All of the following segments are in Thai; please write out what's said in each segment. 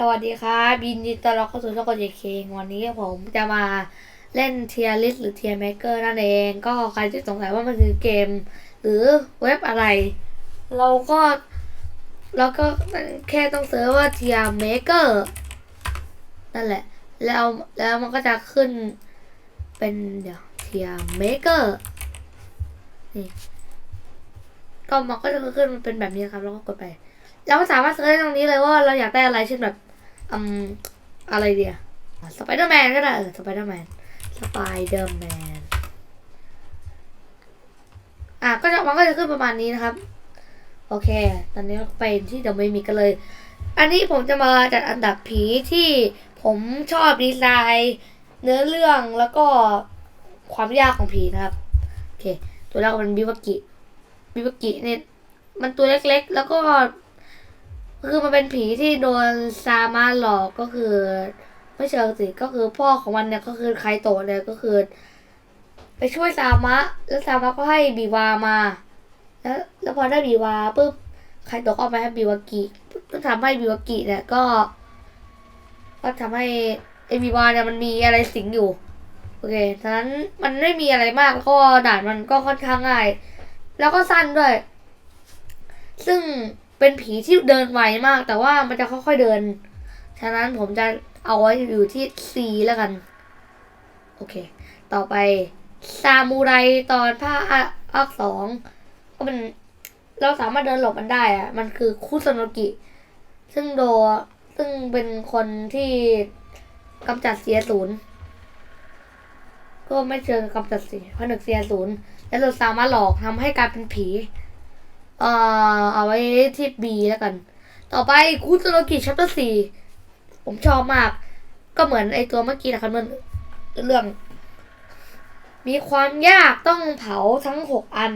สวัสดีครับยินดีต้อนรับเข้าสู่ช่องกดเจเคงวันนี้ผมจะมาเล่นเทียริสหรือเทีย r มเกอร์นั่นเอง ก็ใครที่สงสัยว่ามันคือเกม หรือเว็บอะไร เราก็เราก็แค่ต้องเซิร์ชว่าเทีย r มเกอร์นั่นแหละ แล้วแล้วมันก็จะขึ้นเป็นเดี๋ยวเทีย r มเกอร์นี่ก็มันก็จะขึ้นเป็นแบบนี้ครับแล้วก็กดไปเราก็สามารถเซิร์ชได้ตรงนี้เลยว่าเราอยากได้อะไรเช่นแบบ อืมอะไรเดียสไปเดอร์แมนก็ได้เออสไปเดอร์แมนสไปเดอร์แมนอะก็จะมันก็จะขึ้นประมาณนี้นะครับ โอเค ตอนนี้เราไปที่เดอะเมมิกกันเลย อันนี้ผมจะมาจัดอันดับผีที่ผมชอบดีไซน์เนื้อเรื่องแล้วก็ความยากของผีนะครับ โอเค ตัวแรกเป็นบิวกิบิวกิเนี่ยมันตัวเล็กๆ แล้วก็ คือมันเป็นผีที่โดนซามาหลอกก็คือ ไม่เชิงสิก็คือพ่อของมันเนี่ยก็คือไคโตเนี่ยก็คือ ไปช่วยซามะ แล้วซามะก็ให้บีวามา แล้ว แล้วพอได้บีวาปุ๊บไคโตก็เอาไปให้บีวากิก็ทำให้บีวากิเนี่ยก็ ก็ทำให้ไอบีวาเนี่ยมันมีอะไรสิงอยู่โอเคฉะนั้นมันไม่มีอะไรมากแล้วก็ด่านมันก็ค่อนข้างง่าย แล้วก็สั้นด้วย ซึ่ง เป็นผีที่เดินไวมาก แต่ว่ามันจะค่อยๆเดิน ฉะนั้นผมจะเอาไว้อยู่ที่ C แล้วกัน โอเค ต่อไปซามูไรตอนภาคภาคสองก็เป็นเราสามารถเดินหลบมันได้อะมันคือคุซโนกิ ซึ่งโดซึ่งเป็นคนที่กำจัดเสียศูนย์ก็ไม่เชิงกำจัดเสียผนึกเสียศูนย์แล้วเราสามารถหลอกทำให้กลายเป็นผี เอ่อเอาไว้ที่ B แล้วกัน ต่อไปคุซโนกิชัปเตอร์สี่ผมชอบมาก ก็เหมือนไอตัวเมื่อกี้นะครับมันเรื่อง มีความยากต้องเผาทั้งหกอัน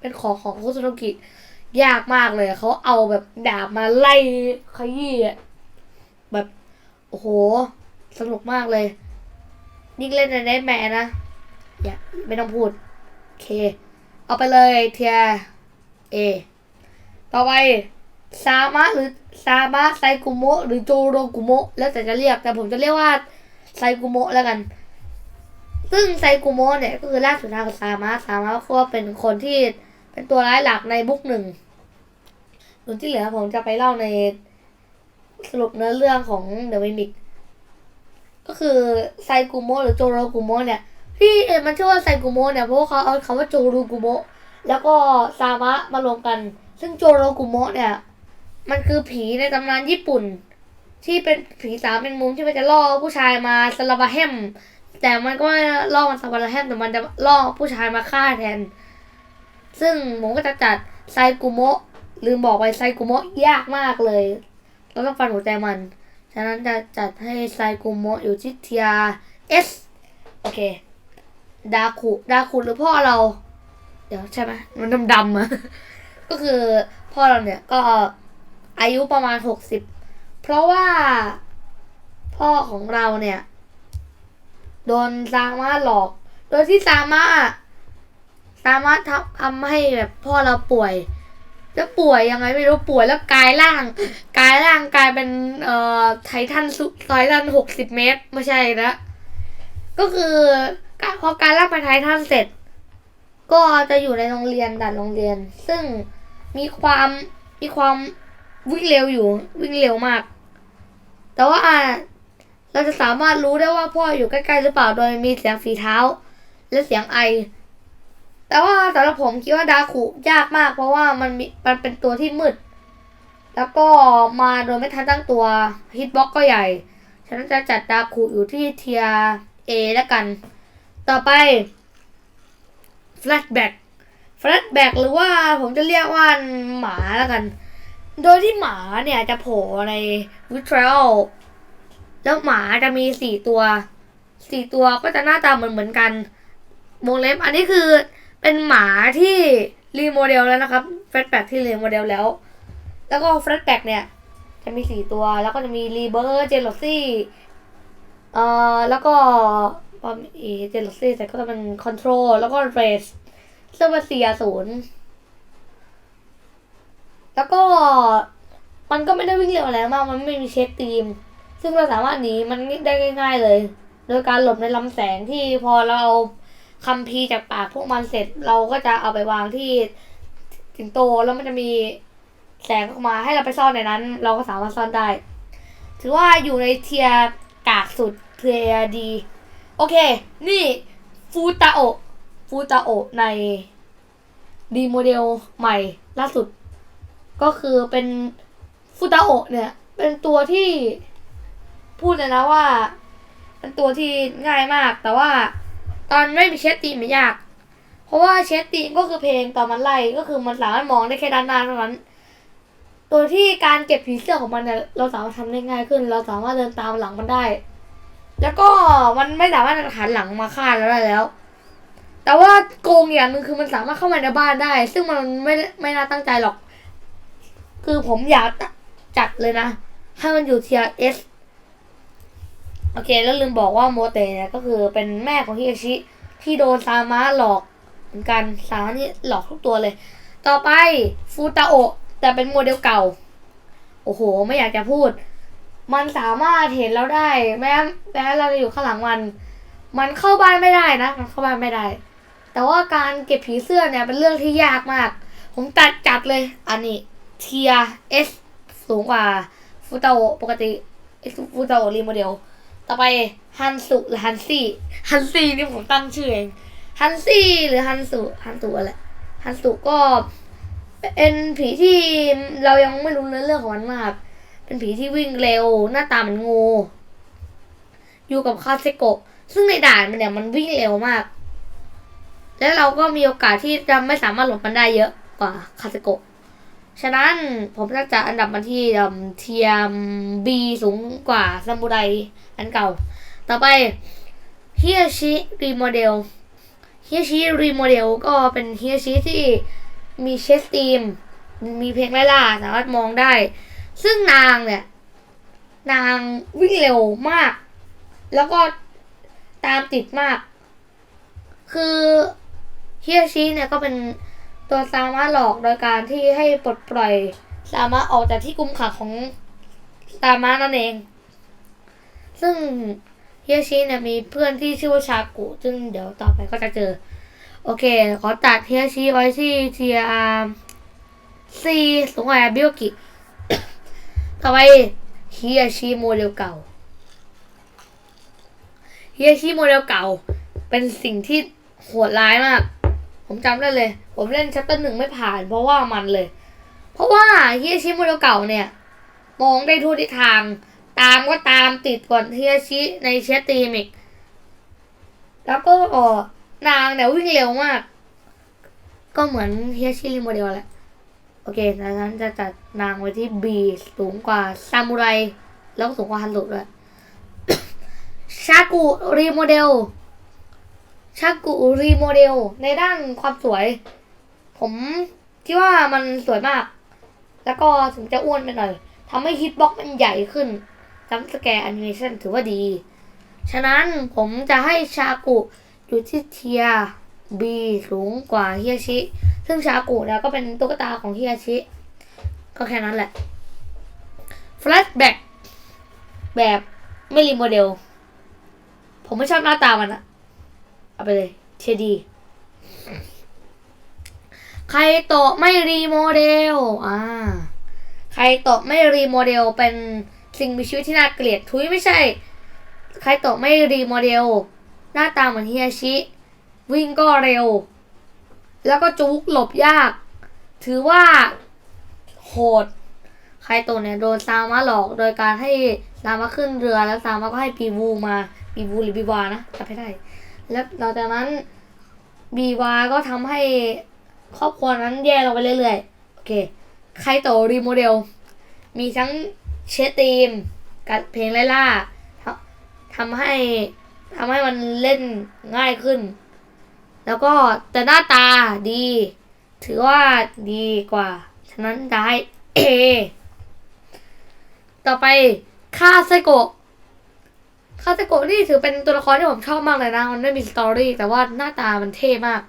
เป็นของของคุซโนกิยากมากเลยเขาเอาแบบดาบมาไล่ขยี้แบบโอ้โห สนุกมากเลยยิ่งเล่นในเน็ตแมนนะ อย่าไม่ต้องพูด โอเค เอาไปเลยเทีย เอ ต่อไปซามะหรือซามะไซกุโมะหรือโจโรกุโมะแล้วแต่จะเรียกแต่ผมจะเรียกว่าไซกุโมะแล้วกัน ซึ่งไซกุโมะเนี่ยก็คือล่าสุดทางซามะซามะก็เป็นคนที่เป็นตัวร้ายหลักในบุ๊กหนึ่งส่วนที่เหลือผมจะไปเล่าในสรุปเนื้อเรื่องของเดอะ m มิกก็คือไซกุโมะหรือโจโรกุโมะเนี่ยที่เอมันชื่อว่าไซกุโมะเนี่ยเพราะว่าเขาเอาคำว่าโจโรกุโมะ แล้วก็ซามะมารวมกัน ซึ่งโจโรกุโมะเนี่ย มันคือผีในตำนานญี่ปุ่น ที่เป็นผีสามเป็นมุมที่มันจะล่อผู้ชายมาสลาบาเฮมแต่มันก็ไม่ล่อมันสลาบาเฮมแต่มันจะล่อผู้ชายมาฆ่าแทน ซึ่งผมก็จะจัดไซกุโมะลืมบอกไปไซกุโมะยากมากเลย เราต้องฟันหัวใจมัน ฉะนั้นจะจัดให้ไซกุโมะอยู่ที่เทียเอสโอเค ดาคุ ดาคุหรือพ่อเรา เดี๋ยวใช่ไหมมันดำๆอะก็คือพ่อเราเนี่ยก็อายุประมาณหกสิบเพราะว่าพ่อของเราเนี่ย โดนซามาหลอก โดยที่ซามาซามาทำทำให้แบบพ่อเราป่วยแล้วป่วยยังไงไม่รู้ป่วยแล้วกลายร่างกลายร่างกลายเป็นเอ่อไททันสุไททันหกสิบเมตรไม่ใช่นะก็คือพอกลายร่างเป็นไททันเสร็จ ก็จะอยู่ในโรงเรียนดัดโรงเรียน ซึ่งมีความมีความวิ่งเร็วอยู่วิ่งเร็วมาก แต่ว่าเราจะสามารถรู้ได้ว่าพ่ออยู่ใกล้ๆหรือเปล่าโดยมีเสียงฝีเท้า และเสียงไอ แต่ว่าสำหรับผมคิดว่าดาคุยากมาก เพราะว่ามันมีมันเป็นตัวที่มืด แล้วก็มาโดยไม่ทันตั้งตัวฮิตบ็อกก็ใหญ่ฉะนั้นจะจัดดาคุอยู่ที่เทียเอแล้วกัน ต่อไป flashback flashback หรือว่าผมจะเรียกว่าหมาแล้วกัน โดยที่หมาเนี่ยจะโผล่ใน vitriol แล้วหมาจะมีสี่ตัวสี่ตัวก็จะหน้าตาเหมือนเหมือนกันวงเล็บอันนี้คือเป็นหมาที่รีโมเดลแล้วนะครับ flashback ที่รีโมเดลแล้ว แล้วก็ flashback เนี่ยจะมีสี่ตัวแล้วก็จะมีรีเบอร์เจลซี่เอ่อแล้วก็ ปอมเอเจลซี่แต่ก็จะเป็นคอนโทรลแล้วก็เรสซึ่งเป็นสี่ศูนย์แล้วก็มันก็ไม่ได้วิ่งเร็วอะไรมาก มันไม่มีเชฟทีม ซึ่งเราสามารถหนีมันได้ง่าย ๆเลย โดยการหลบในลำแสงที่พอเราเอาคัมภีร์จากปากพวกมันเสร็จเราก็จะเอาไปวางที่สิงโตแล้วมันจะมีแสงออกมาให้เราไปซ่อนในนั้น เราก็สามารถซ่อนได้ ถือว่าอยู่ในเทียร์กากสุดเทียร์ดี โอเค นี่ฟูตาโอฟูตาโอในดีโมเดลใหม่ล่าสุด ก็คือเป็นฟูตาโอเนี่ย เป็นตัวที่พูดเลยนะว่า เป็นตัวที่ง่ายมาก แต่ว่าตอนไม่มีเชสตีมไม่ยาก เพราะว่าเชสตีมก็คือเพลงตอนมันไล่ก็คือมันสามารถมองได้แค่ด้านหน้าเท่านั้นโดยที่การเก็บผีเสื้อของมันเนี่ยเราสามารถทำได้ง่ายขึ้น เราสามารถเดินตามหลังมันได้ แล้วก็มันไม่สามารถหันหลังมาฆ่าเราได้แล้ว แต่ว่าโกงอย่างนึงคือมันสามารถเข้ามาในบ้านได้ ซึ่งมันไม่ไม่น่าตั้งใจหรอก คือผมอยากจัดเลยนะ ให้มันอยู่เทียเอสโอเค แล้วลืมบอกว่าโมเตเนี่ยก็คือเป็นแม่ของฮิอชิ ที่โดนซามะหลอกเหมือนกันซามะนี่หลอกทุกตัวเลย ต่อไปฟูตาโอแต่เป็นโมเดลเก่า โอ้โห ไม่อยากจะพูด มันสามารถเห็นเราได้แม้แม้เราจะอยู่ข้างหลังมัน มันเข้าบ้านไม่ได้นะ มันเข้าบ้านไม่ได้ แต่ว่าการเก็บผีเสื้อเนี่ยเป็นเรื่องที่ยากมาก ผมตัดจัดเลย อันนี้เทียเอสสูงกว่าฟูตาโอปกติฟูตาโอรีโมเดล ต่อไปฮันสุหรือฮันซี่ ฮันซี่นี่ผมตั้งชื่อเอง ฮันซี่หรือฮันสุฮันสุอะไรฮันสุก็เป็นผีที่เรายังไม่รู้เนื้อเรื่องของมันมาก เป็นผีที่วิ่งเร็ว หน้าตาเหมือนงู อยู่กับคาเซโกะ ซึ่งในด่านมันเนี่ยมันวิ่งเร็วมาก และเราก็มีโอกาสที่จะไม่สามารถหลบมันได้เยอะกว่าคาเซโกะ ฉะนั้นผมจะจัดอันดับมันที่เทียมบีสูงกว่าซามูไรอันเก่า ต่อไปเฮิอาชิรีโมเดลเฮิอาชิรีโมเดลก็เป็นเฮิอาชิที่มีเชสตีม มีเพลงไล่ล่าสามารถมองได้ ซึ่งนางเนี่ย นางวิ่งเร็วมาก แล้วก็ตามติดมาก คือเฮิอาชิเนี่ยก็เป็นตัวซามะหลอกโดยการที่ให้ปลดปล่อยซามะออกจากที่กุมขังของซามะนั่นเอง ซึ่งเฮิอาชิเนี่ยมีเพื่อนที่ชื่อว่าชากุ ซึ่งเดี๋ยวต่อไปก็จะเจอ โอเค ขอตัดเฮิอาชิไว้ที่เทียซีสูงกว่าบิโอกิ ต่อไปฮิอาชิโมเดลเก่าฮิอาชิโมเดลเก่า เป็นสิ่งที่โหดร้ายมาก ผมจำได้เลย ผมเล่นชัปเตอร์หนึ่งไม่ผ่าน เพราะว่ามันเลย เพราะว่าฮิอาชิโมเดลเก่าเนี่ย มองได้ทุกทิศทาง ตามก็ตามติดก่อนฮิอาชิในเชสตีมิก แล้วก็ออนางเนี่ยวิ่งเร็วมาก ก็เหมือนเฮิอาชิริโมเดลแหละ โอเคดังนั้นจะจัดนางไว้ที่ B สูงกว่าซามูไร แล้วก็สูงกว่าฮันรุด้วย ชากุรีโมเดล ชากุรีโมเดล ในด้านความสวย ผมคิดว่ามันสวยมาก แล้วก็ถึงจะอ้วนไปหน่อยทำให้ฮิตบ็อกมันใหญ่ขึ้นจัมสแกร์แอนิเมชันถือว่าดี ฉะนั้นผมจะให้ชากุอยู่ที่เทีย บีสูงกว่าเฮิยชิ ซึ่งชากุเนี่ยก็เป็นตุ๊กตาของเฮิยชิ ก็แค่นั้นแหละแฟลชแบ็กแบบไม่รีโมเดล ผมไม่ชอบหน้าตามันอะเอาไปเลยเทดี ใครโตะไม่รีโมเดล อ่า ใครโตะไม่รีโมเดลเป็นสิ่งมีชีวิตที่น่าเกลียดทุยไม่ใช่ ใครโตะไม่รีโมเดล หน้าตาเหมือนเฮิยชิ วิ่งก็เร็ว แล้วก็จุกหลบยาก ถือว่าโหดใครโตะเนี่ยโดนซามะหลอกโดยการให้ซามะขึ้นเรือแล้วซามะก็ให้ปีวูมาปีวูหรือปีวานะจำไม่ได้ แล้วหลังจากนั้นบีวาก็ทำให้ครอบครัวนั้นแย่ลงไปเรื่อยๆโอเคใครโตรีโมเดล มีทั้งเชตีมกับเพลงไล่ล่าทำให้ทำให้มันเล่นง่ายขึ้น แล้วก็แต่หน้าตาดี ถือว่าดีกว่า ฉะนั้นได้เอต่อไปคาเซโกะคาเซโกะนี่ถือเป็นตัวละครที่ผมชอบมากเลยนะ มันไม่มีสตอรี่แต่ว่าหน้าตามันเท่มาก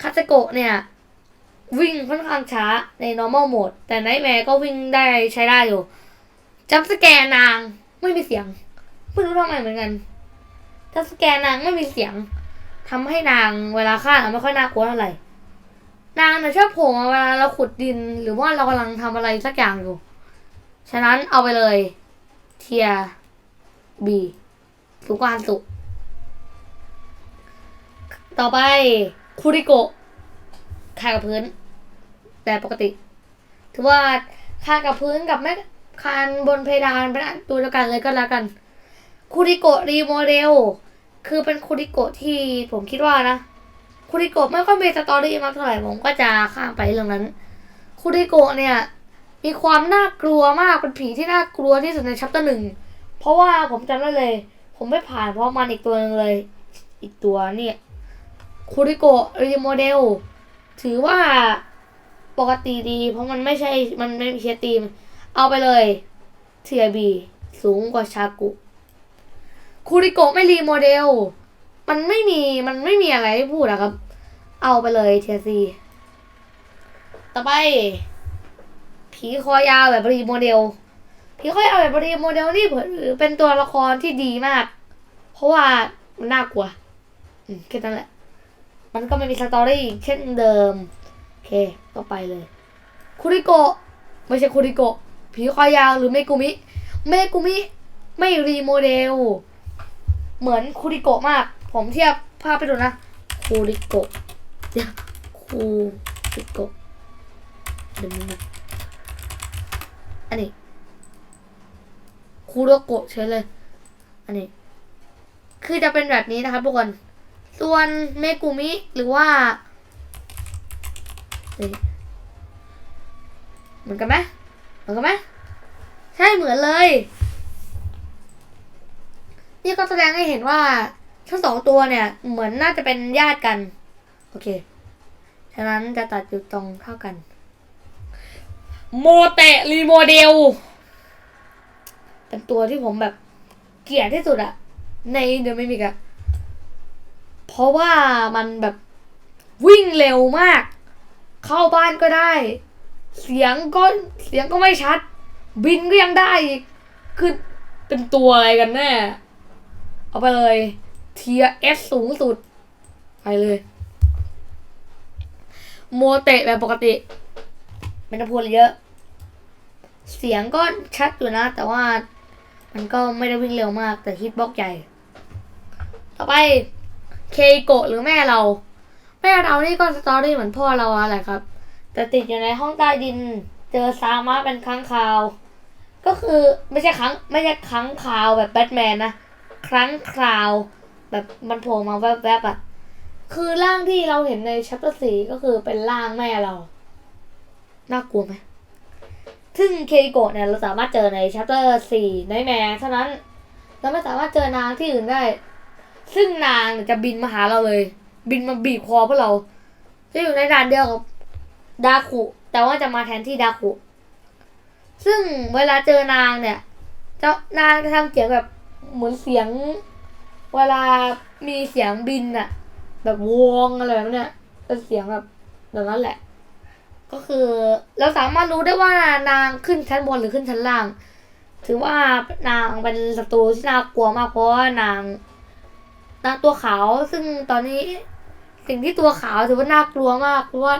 คาเซโกะเนี่ย วิ่งค่อนข้างช้าใน normal mode แต่ nightmare ก็วิ่งได้ใช้ได้อยู่จัมสแกนนางไม่มีเสียงไม่รู้ทำไมเหมือนกันจัมสแกนนางไม่มีเสียง ทำให้นางเวลาฆ่าไม่ค่อยน่ากลัวเท่าไหร่นางเนี่ยชอบโผล่มาเวลาเราขุดดินหรือว่าเรากำลังทำอะไรสักอย่างอยู่ ฉะนั้นเอาไปเลยเทียบีสูงกานสุต่อไปคูริโกะคากับพื้น แต่ปกติ ถือว่าคากับพื้นกับแม่คานบนเพดานเป็นตัวเดียวกันเลยก็แล้วกันคูริโกะรีโมเดล คือเป็นคูริโกะที่ผมคิดว่านะคูริโกะไม่ค่อยมีสตอรี่มากเท่าไหร่ผมก็จะข้ามไปเรื่องนั้นคูริโกะเนี่ย มีความน่ากลัวมากเป็นผีที่น่ากลัวที่สุดในชัปเตอร์หนึ่งเพราะว่าผมจำได้เลย ผมไม่ผ่านเพราะมันอีกตัวหนึงเลย อีกตัวเนี่ยคูริโกะรีโมเดลถือว่าปกติดี เพราะมันไม่ใช่มันไม่มีเชียร์ทีม เอาไปเลยเทียบี สูงกว่าชากุ คูริโกะไม่รีโมเดล มันไม่มี มันไม่มีอะไรให้พูดอะครับ เอาไปเลยเทียซี ต่อไป ผีคอยาวแบบรีโมเดล ผีคอยาวแบบรีโมเดลนี่เป็นตัวละครที่ดีมาก เพราะว่ามันน่ากลัว อืมแค่นั้นแหละ มันก็ไม่มีสตอรี่เช่นเดิม โอเคก็ไปเลย คุริโกะ ไม่ใช่คุริโกะ ผีคอยาวหรือเมกุมิ เมกุมิ ไม่รีโมเดล เหมือนคุริโกะมาก ผมเทียบภาพไปดูนะคุริโกะเดี๋ยวคุริโกะเดี๋ยวนึงนะอันนี้คุโรโกะเฉยเลย อันนี้ คือจะเป็นแบบนี้นะครับทุกคนส่วนเมกุมิหรือว่าเหมือนกันไหมเหมือนกันไหมใช่เหมือนเลย นี่ก็แสดงให้เห็นว่าทั้งสองตัวเนี่ย เหมือนน่าจะเป็นญาติกัน โอเค ฉะนั้นจะตัดอยู่ตรงเท่ากัน โมเตรีโมเดล เป็นตัวที่ผมแบบเกลียดที่สุดอะในเดอะมิมิกอะเพราะว่ามันแบบวิ่งเร็วมาก เข้าบ้านก็ได้ เสียงก็เสียงก็ไม่ชัด บินก็ยังได้อีกคือเป็นตัวอะไรกันแน่ เอาไปเลยเทียเอสสูงสุด ไปเลย โมเตะแบบปกติ ไม่ต้องพูดเยอะ เสียงก็ชัดอยู่นะ แต่ว่ามันก็ไม่ได้วิ่งเร็วมาก แต่ฮิตบล็อกใหญ่ ต่อไปเคโกะหรือแม่เรา แม่เรานี่ก็สตอรี่เหมือนพ่อเราอะไรครับ แต่ติดอยู่ในห้องใต้ดิน เจอซามะเป็นครั้งคราว ก็คือไม่ใช่ครั้งไม่ใช่ครั้งคราวแบบแบทแมนนะ ครั้งคราว แบบมันโผล่มาแวบๆอะ่ะ คือร่างที่เราเห็นในชัปเตอร์สี่ก็คือเป็นร่างแม่เรา น่ากลัวไหมซึ่งเคโกะเนี่ยเราสามารถเจอในชัปเตอร์สี่ในแมเท่านั้น เราไม่สามารถเจอนางที่อื่นได้ ซึ่งนางจะบินมาหาเราเลย บินมาบีบคอพวกเรา จะอยู่ในด่านเดียวกับดาคุแต่ว่าจะมาแทนที่ดาคุซึ่งเวลาเจอนางเนี่ยเจ้านางจะทำเสียงแบบ เหมือนเสียง เวลามีเสียงบินอะแบบวงอะไรแบบเนี้ยเป็นเสียงแบบแบบนั้นแหละ ก็คือเราสามารถรู้ได้ว่านางขึ้นชั้นบนหรือขึ้นชั้นล่าง ถือว่านางเป็นศัตรูที่น่ากลัวมากเพราะว่านางนางตัวขาวซึ่งตอนนี้สิ่งที่ตัวขาวถือว่าน่ากลัวมากเพราะว่า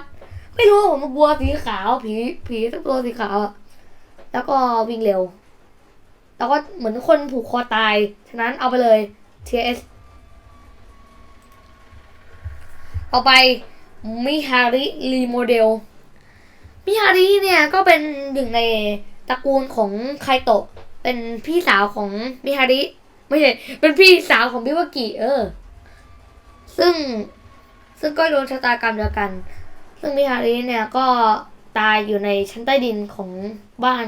ไม่รู้ผมกลัวสีขาวผีผีสักตัวสีขาวแล้วก็วิ่งเร็ว แล้วก็เหมือนคนผูกคอตาย ฉะนั้นเอาไปเลย TS เอาไปมิฮาริรีโมเดลมิฮาริเนี่ยก็เป็นหนึ่งในตระกูลของไคโตะ เป็นพี่สาวของมิฮาริไม่ใช่ เป็นพี่สาวของบิวากิเออ ซึ่งซึ่งก็โดนชะตากรรมเดียวกัน ซึ่งมิฮาริเนี่ยก็ตายอยู่ในชั้นใต้ดินของบ้าน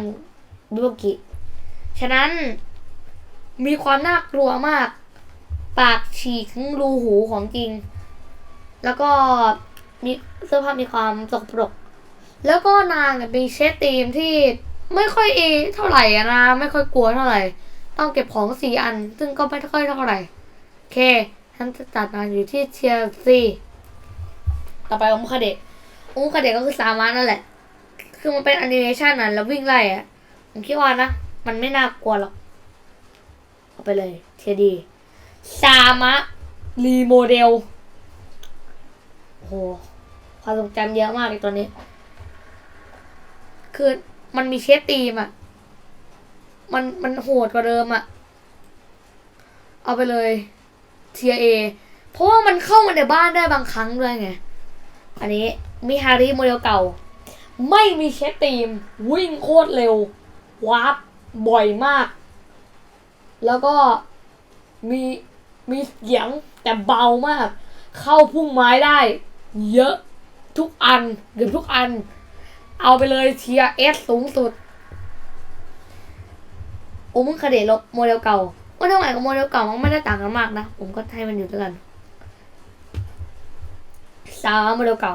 บิวากิ ฉะนั้นมีความน่ากลัวมาก ปากฉีกรูหูของจริง แล้วก็มีเสื้อผ้ามีความสกปรก แล้วก็นางเป็นเชฟทีมที่ไม่ค่อยเอเท่าไหร่นะ ไม่ค่อยกลัวเท่าไหร่ ต้องเก็บของสี่อัน ซึ่งก็ไม่ค่อยเท่าไหร่โอเคฉันจะจัดนางอยู่ที่เทียร์ซีต่อไปอมคาเดะอู้กับเด็กก็คือสามารถนั่นแหละ คือมันเป็นแอนิเมชันอะแล้ววิ่งไล่อะผมคิดว่านะ มันไม่น่ากลัวหรอก เอาไปเลยเทดีสามะรีโมเดลโอ้โหความทรงจำเยอะมากเลยตอนนี้ คือมันมีเชฟตีมอะ มันมันโหดกว่าเดิมอะ เอาไปเลยเทียเอเพราะว่ามันเข้ามาในบ้านได้บางครั้งด้วยไง อันนี้มีฮาริโมเดลเก่า ไม่มีเชฟตีม วิ่งโคตรเร็ววาร์ป บ่อยมาก แล้วก็มีมีเสียงแต่เบามาก เข้าพุ่งไม้ได้ เยอะทุกอันเกือบทุกอัน เอาไปเลยเทียเอสสูงสุดโอ้มึงคาเดลบโมเดลเก่าว่าทำไมกับโมเดลเก่ามันไม่ได้ต่างกันมากนะ ผมก็ให้มันอยู่ด้วยกันสามโมเดลเก่า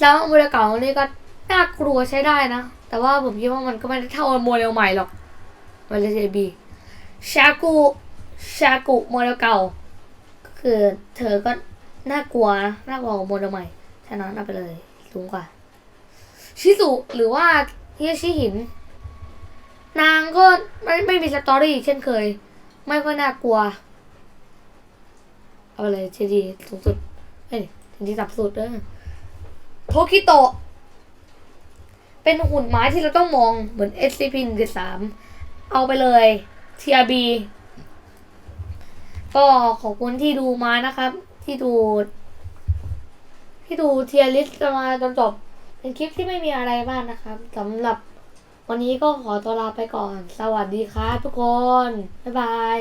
สามโมเดลเก่านี่ก็น่ากลัวใช้ได้นะ แต่ว่าผมคิดว่ามันก็ไม่ได้เท่าโมเดลใหม่หรอก มาเลเซียบีชากุชากุโมเดลเก่าคือเธอก็น่ากลัวน่ากลัวกว่าโมเดลใหม่ฉะนั้นเอาไปเลยสูงกว่า ชิสุหรือว่าเฮียชิหิน นางก็ไม่ไม่มีสตอรี่เช่นเคย ไม่ค่อยน่ากลัว เอาไปเลยทีดีสูงสุดเอ้ยทีดีสับสุดเด้อโทคิโตะเป็นหุ่นไม้ที่เราต้องมองเหมือน SCP 1 3 เอาไปเลย TRB ก็ขอบคุณที่ดูมานะครับ ที่ดู ที่ดูเทียลิสต์มาจนจบ เป็นคลิปที่ไม่มีอะไรมากนะครับสำหรับวันนี้ก็ขอตัวลาไปก่อน สวัสดีครับทุกคน บ๊ายบาย